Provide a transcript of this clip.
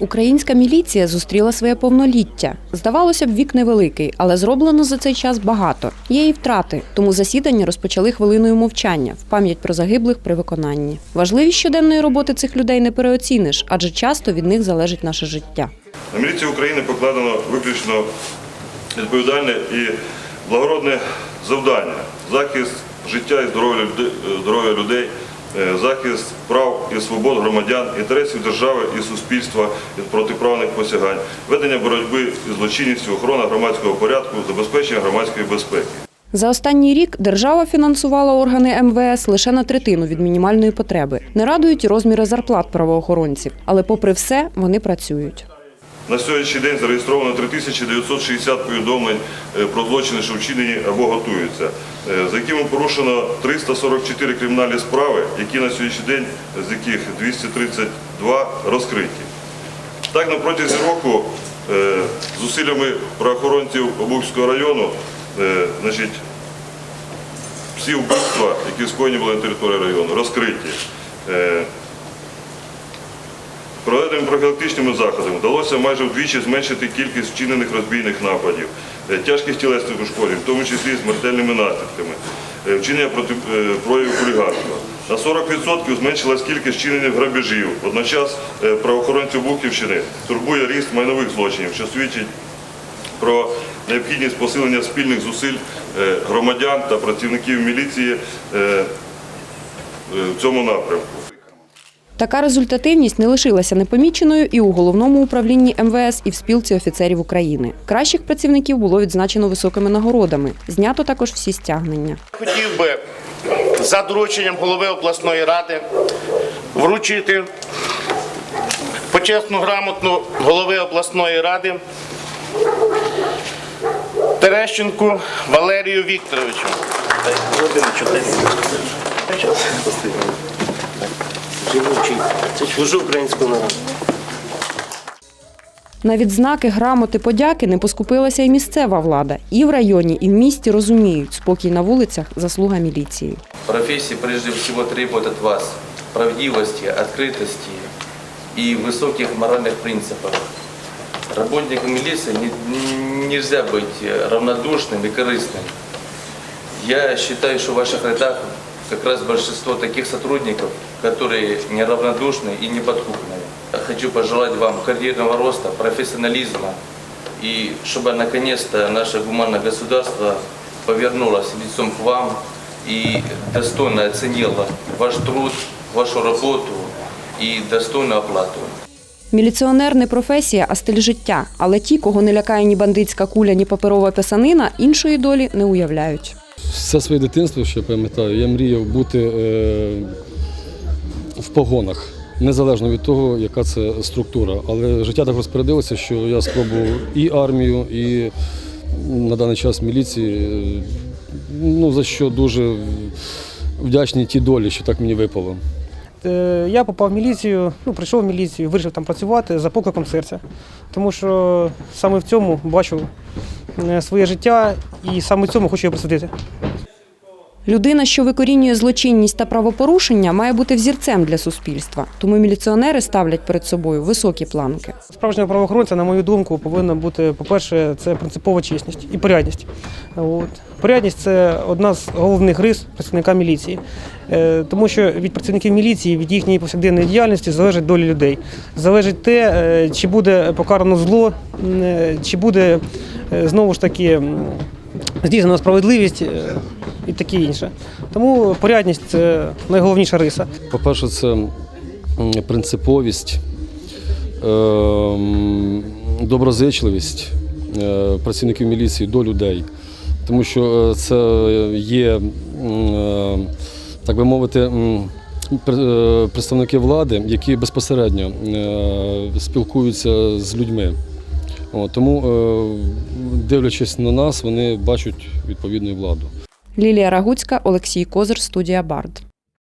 Українська міліція зустріла своє повноліття. Здавалося б, вік невеликий, але зроблено за цей час багато. Є і втрати, тому засідання розпочали хвилиною мовчання в пам'ять про загиблих при виконанні. Важливість щоденної роботи цих людей не переоціниш, адже часто від них залежить наше життя. На міліцію України покладено виключно відповідальне і благородне завдання захист життя і здоров'я людей, е, захист прав і свобод громадян, інтересів держави і суспільства від протиправних посягань, ведення боротьби із злочинністю, охорона громадського порядку, забезпечення громадської безпеки. За останній рік держава фінансувала органи МВС лише на третину від мінімальної потреби. Не радують розміри зарплат правоохоронців, але попри все вони працюють. На сьогоднішній день зареєстровано 3960 повідомлень е, про злочини, що вчинені або готуються, е, за якими порушено 344 кримінальні справи, які на сьогоднішній день, з яких 232 розкриті. Так, на протязі року е, зусиллями правоохоронців Обухівського району значить, всі вбивства, які скоєні були на території району, розкриті. Проведеними профілактичними заходами вдалося майже вдвічі зменшити кількість вчинених розбійних нападів, е, тяжких тілесних ушкоджень, в тому числі смертельними наслідками, е, вчинення проти е, проявів хуліганства. На 40% зменшилась кількість вчинених грабежів. Водночас правоохоронців Бухівщини турбує ріст майнових злочинів, що свідчить про необхідність посилення спільних зусиль громадян та працівників міліції в цьому напрямку. Така результативність не лишилася непоміченою і у головному управлінні МВС, і в спілці офіцерів України. Кращих працівників було відзначено високими нагородами. Знято також всі стягнення. Хотів би за дорученням голови обласної ради вручити почесну грамотну голови обласної ради Терещенку Валерію Вікторовичу Живучий. Це служу українському народу. На відзнаки, грамоти, подяки не поскупилася і місцева влада. І в районі, і в місті розуміють, спокій на вулицях заслуга міліції. Профессия прежде всего требует от вас правдивости, открытости и высоких моральных принципов. Работникам милиции не- нельзя быть равнодушным и корыстным. Я считаю, что в ваших рядах как раз большинство таких сотрудников, которые неравнодушны и неподкупные. Я хочу пожелать вам карьерного роста, профессионализма и чтобы наконец-то наше гуманное государство повернулось лицом к вам и достойно оценило ваш труд, вашу работу и достойную оплату. Міліціонер не професія, а стиль життя. Але ті, кого не лякає ні бандитська куля, ні паперова писанина, іншої долі не уявляють. Все своє дитинство, що я пам'ятаю, я мріяв бути е, в погонах, незалежно від того, яка це структура. Але життя так розпорядилося, що я спробував і армію, і на даний час міліції. Ну, за що дуже вдячний тій долі, що так мені випало. Е, Я попав в міліцію, ну, прийшов в міліцію, вирішив там працювати за покликом серця. Тому що саме в цьому бачу своє життя і саме цьому хочу його присвятити. Людина, що викорінює злочинність та правопорушення, має бути взірцем для суспільства. Тому міліціонери ставлять перед собою високі планки. Справжнього правоохоронця, на мою думку, повинна бути, по-перше, це принципова чесність і порядність. От. Порядність це одна з головних рис працівника міліції. Е, Тому що від працівників міліції, від їхньої повсякденної діяльності залежить доля людей. Залежить те, е, чи буде покарано зло, е, чи буде е, знову ж таки здійснена справедливість е, і таке інше. Тому порядність це найголовніша риса. По-перше, це принциповість, ем, доброзичливість е, працівників міліції до людей. Тому що е, це є, е, так би мовити, е, представники влади, які безпосередньо е, спілкуються з людьми. От, Тому, е, дивлячись на нас, вони бачать відповідну владу. Лілія Рагуцька, Олексій Козир, студія Бард.